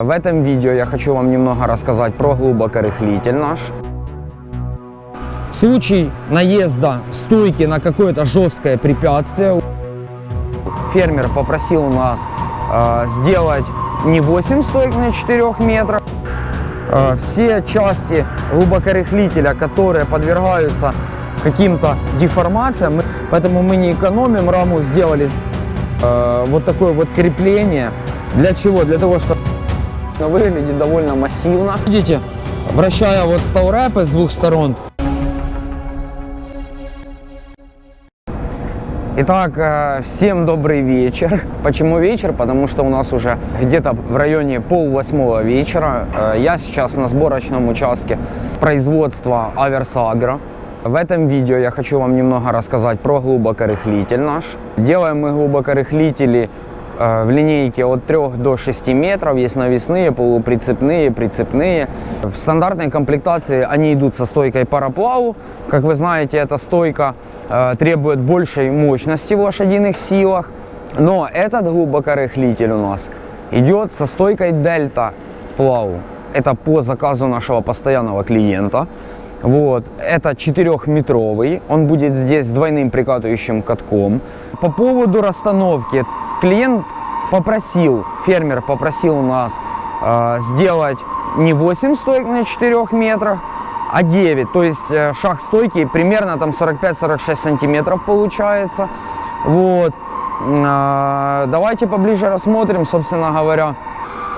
В этом видео я хочу вам немного рассказать про глубокорыхлитель наш. В случае наезда стойки на какое-то жесткое препятствие, фермер попросил нас э, сделать не 8 стоек на 4 метрах. Э, все части глубокорыхлителя, которые подвергаются каким-то деформациям, поэтому мы не экономим раму, сделали э, вот такое вот крепление. Для чего? Для того, чтобы но выглядит довольно массивно. Видите, вращая вот стаурепы с двух сторон. Итак, э, всем добрый вечер. Почему вечер? Потому что у нас уже где-то в районе пол восьмого вечера. Э, Я сейчас на сборочном участке производства Аверсагро. В этом видео я хочу вам немного рассказать про глубокорыхлитель наш. Делаем мы глубокорыхлители в линейке от 3 до 6 метров. Есть навесные, полуприцепные, прицепные. В стандартной комплектации они идут со стойкой пароплаву. Как вы знаете, эта стойка требует большей мощности в лошадиных силах. Но этот глубокорыхлитель у нас идет со стойкой дельта плаву. Это по заказу нашего постоянного клиента. Вот. Это 4-метровый. Он будет здесь с двойным прикатывающим катком. По поводу расстановки. Клиент попросил, фермер попросил у нас э, сделать не 8 стоек на 4 метрах, а 9. То есть э, шаг стойки примерно там 45-46 сантиметров получается. Вот. Э, давайте поближе рассмотрим, собственно говоря.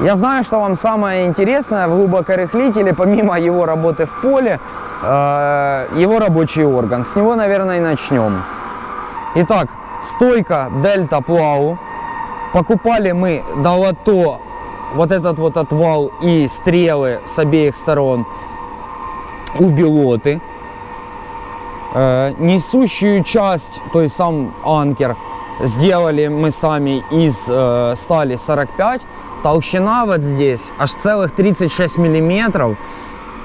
Я знаю, что вам самое интересное в глубокорыхлителе, помимо его работы в поле, э, его рабочий орган. С него, наверное, и начнем. Итак, стойка Дельта Плау. Покупали мы долото, вот этот вот отвал и стрелы с обеих сторон у Белоты. Э, Несущую часть, то есть сам анкер, сделали мы сами из э, стали 45. Толщина вот здесь аж целых 36 миллиметров,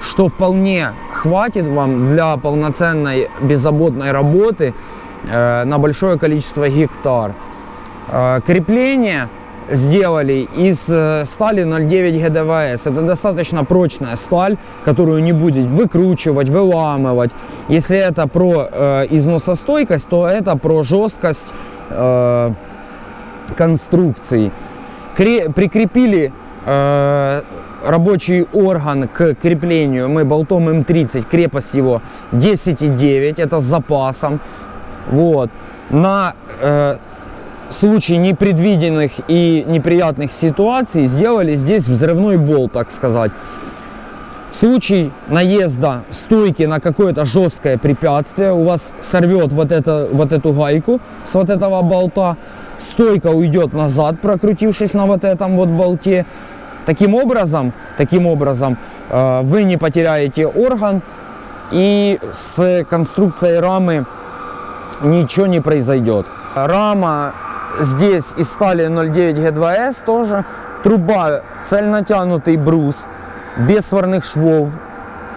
что вполне хватит вам для полноценной беззаботной работы на большое количество гектар. Э, Крепление сделали из э, стали 0,9 ГДВС. Это достаточно прочная сталь, которую не будет выкручивать, выламывать. Если это про э, износостойкость, то это про жесткость э, конструкций. Кре- прикрепили э, рабочий орган к креплению мы болтом М30, крепость его 10,9, это с запасом. Вот. На э, случай непредвиденных и неприятных ситуаций сделали здесь взрывной болт, так сказать. В случае наезда стойки на какое-то жесткое препятствие, у вас сорвет вот, это, вот эту гайку с вот этого болта, стойка уйдет назад, прокрутившись на вот этом вот болте. Таким образом, таким образом э, вы не потеряете орган и с конструкцией рамы ничего не произойдет. Рама здесь из стали 0,9 G2S тоже. Труба цельнотянутый брус, без сварных швов.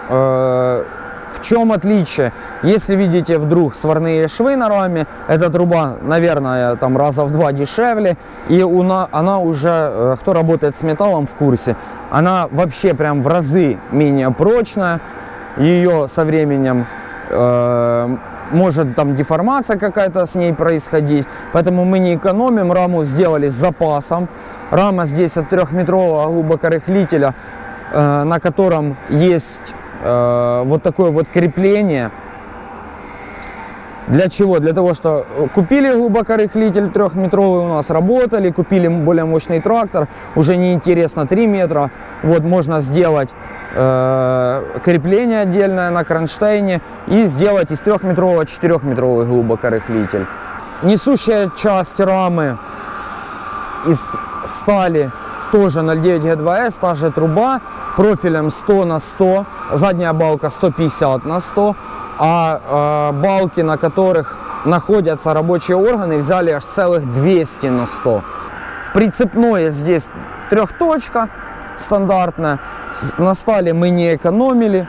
Э, В чем отличие? Если видите вдруг сварные швы на раме, эта труба, наверное, там раза в два дешевле. И она уже, э, кто работает с металлом в курсе, она вообще прям в разы менее прочная. Ее со временем э, может там деформация какая-то с ней происходить. Поэтому мы не экономим, раму сделали с запасом. Рама здесь от трехметрового глубокорыхлителя, э, на котором есть э, вот такое вот крепление. Для чего? Для того, что купили глубокорыхлитель трехметровый у нас, работали, купили более мощный трактор, уже неинтересно 3 метра. Вот можно сделать э, крепление отдельное на кронштейне и сделать из трехметрового 4-метровый глубокорыхлитель. Несущая часть рамы из стали тоже 0,9 G2S, та же труба, профилем 100 на 100, задняя балка 150 на 100, а э, балки, на которых находятся рабочие органы, взяли аж целых 200 на 100. Прицепное здесь трехточка стандартная, на стали мы не экономили,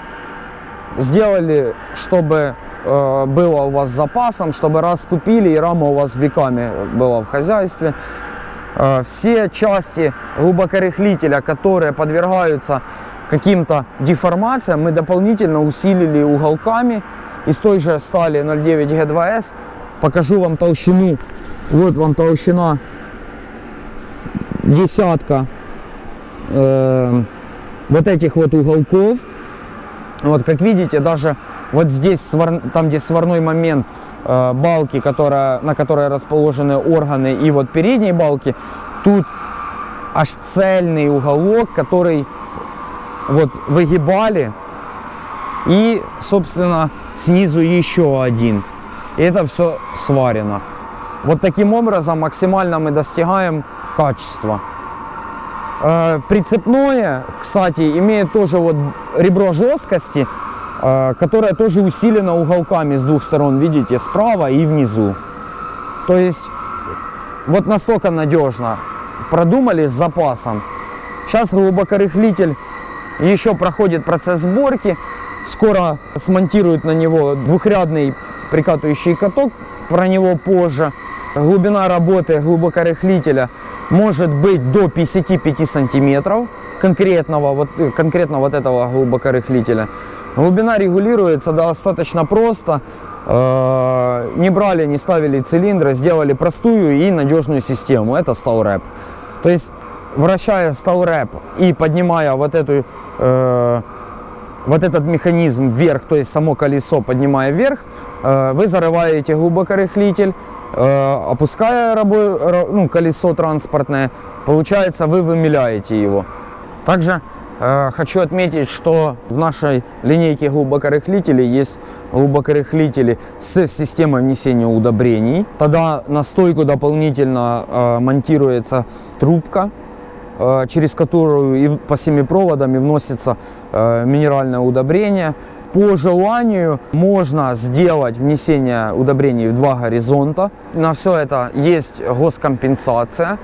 сделали, чтобы э, было у вас запасом, чтобы раз купили и рама у вас веками была в хозяйстве. Э, Все части глубокорыхлителя, которые подвергаются каким-то деформациям, мы дополнительно усилили уголками из той же стали 0,9 G2S. Покажу вам толщину. Вот вам толщина десятка э, вот этих вот уголков. Вот, как видите, даже вот здесь, свар- там, где сварной момент э, балки, которая, на которой расположены органы, и вот передней балки, тут аж цельный уголок, который вот выгибали, и, собственно, снизу еще один. И это все сварено. Вот таким образом максимально мы достигаем качества. Э, Прицепное, кстати, имеет тоже вот ребро жесткости, э, которое тоже усилено уголками с двух сторон, видите, справа и внизу. То есть вот настолько надежно. Продумали с запасом. Сейчас глубокорыхлитель еще проходит процесс сборки. Скоро смонтируют на него двухрядный прикатывающий каток, про него позже. Глубина работы глубокорыхлителя может быть до 55 сантиметров конкретного вот, э, конкретно вот этого глубокорыхлителя. Глубина регулируется достаточно просто. Э, Не брали, не ставили цилиндры, сделали простую и надежную систему. Это сталрэп. То есть, вращая сталрэп и поднимая вот эту э, вот этот механизм вверх, то есть само колесо поднимая вверх, э, вы зарываете глубокорыхлитель, э, опуская рабо- ра- ну, колесо транспортное, получается вы вымеляете его. Также э, хочу отметить, что в нашей линейке глубокорыхлителей есть глубокорыхлители с системой внесения удобрений. Тогда на стойку дополнительно э, монтируется трубка, через которую и по всеми проводами вносится э, минеральное удобрение. По желанию можно сделать внесение удобрений в два горизонта. На все это есть госкомпенсация.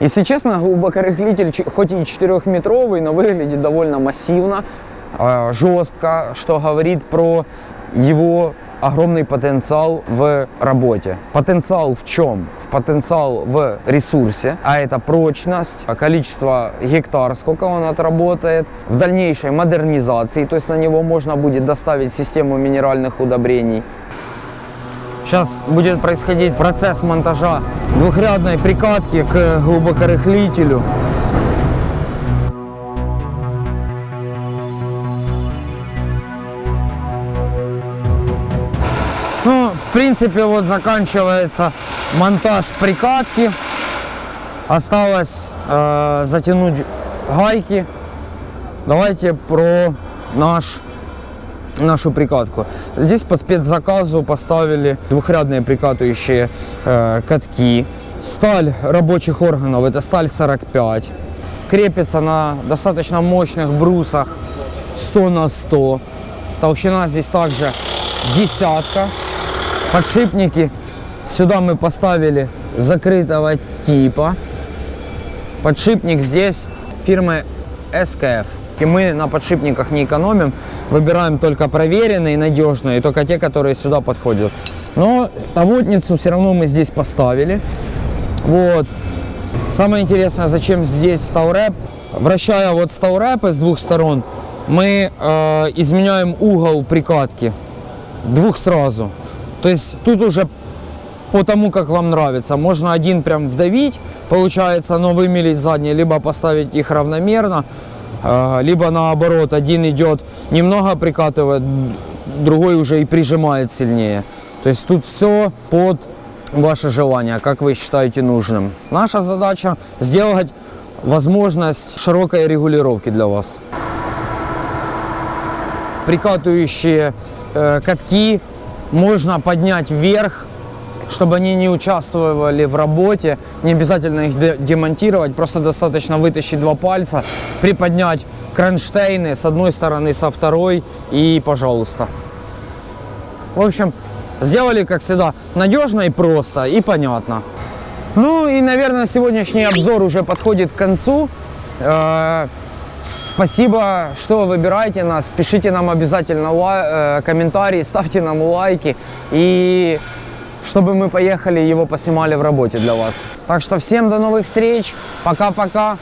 Если честно, глубокорыхлитель хоть и 4-метровый, но выглядит довольно массивно, э, жестко, что говорит про его огромный потенциал в работе. Потенциал в чем? Потенциал в ресурсе, а это прочность, количество гектар, сколько он отработает, в дальнейшей модернизации, то есть на него можно будет доставить систему минеральных удобрений. Сейчас будет происходить процесс монтажа двухрядной прикатки к глубокорыхлителю. В принципе, вот заканчивается монтаж прикатки. Осталось э, затянуть гайки. Давайте про наш нашу прикатку. Здесь по спецзаказу поставили двухрядные прикатывающие э, катки. Сталь рабочих органов это сталь 45. Крепится на достаточно мощных брусах 100 на 100. Толщина здесь также десятка. Подшипники сюда мы поставили закрытого типа. Подшипник здесь фирмы SKF. И мы на подшипниках не экономим, выбираем только проверенные, надежные, только те, которые сюда подходят. Но тавотницу все равно мы здесь поставили. Вот. Самое интересное, зачем здесь сталрэп. Вращая вот сталрэпы с двух сторон, мы э, изменяем угол прикатки двух сразу. То есть тут уже по тому, как вам нравится. Можно один прям вдавить, получается, но вымелить задний, либо поставить их равномерно, э, либо наоборот, один идет немного прикатывает, другой уже и прижимает сильнее. То есть тут все под ваше желание, как вы считаете нужным. Наша задача сделать возможность широкой регулировки для вас. Прикатывающие э, катки можно поднять вверх, чтобы они не участвовали в работе. Не обязательно их де- демонтировать, просто достаточно вытащить два пальца, приподнять кронштейны с одной стороны, со второй и пожалуйста. В общем, сделали, как всегда, надежно и просто, и понятно. Ну и, наверное, сегодняшний обзор уже подходит к концу. Спасибо, что вы выбираете нас. Пишите нам обязательно лай- э, комментарии, ставьте нам лайки. И чтобы мы поехали его поснимали в работе для вас. Так что всем до новых встреч. Пока-пока.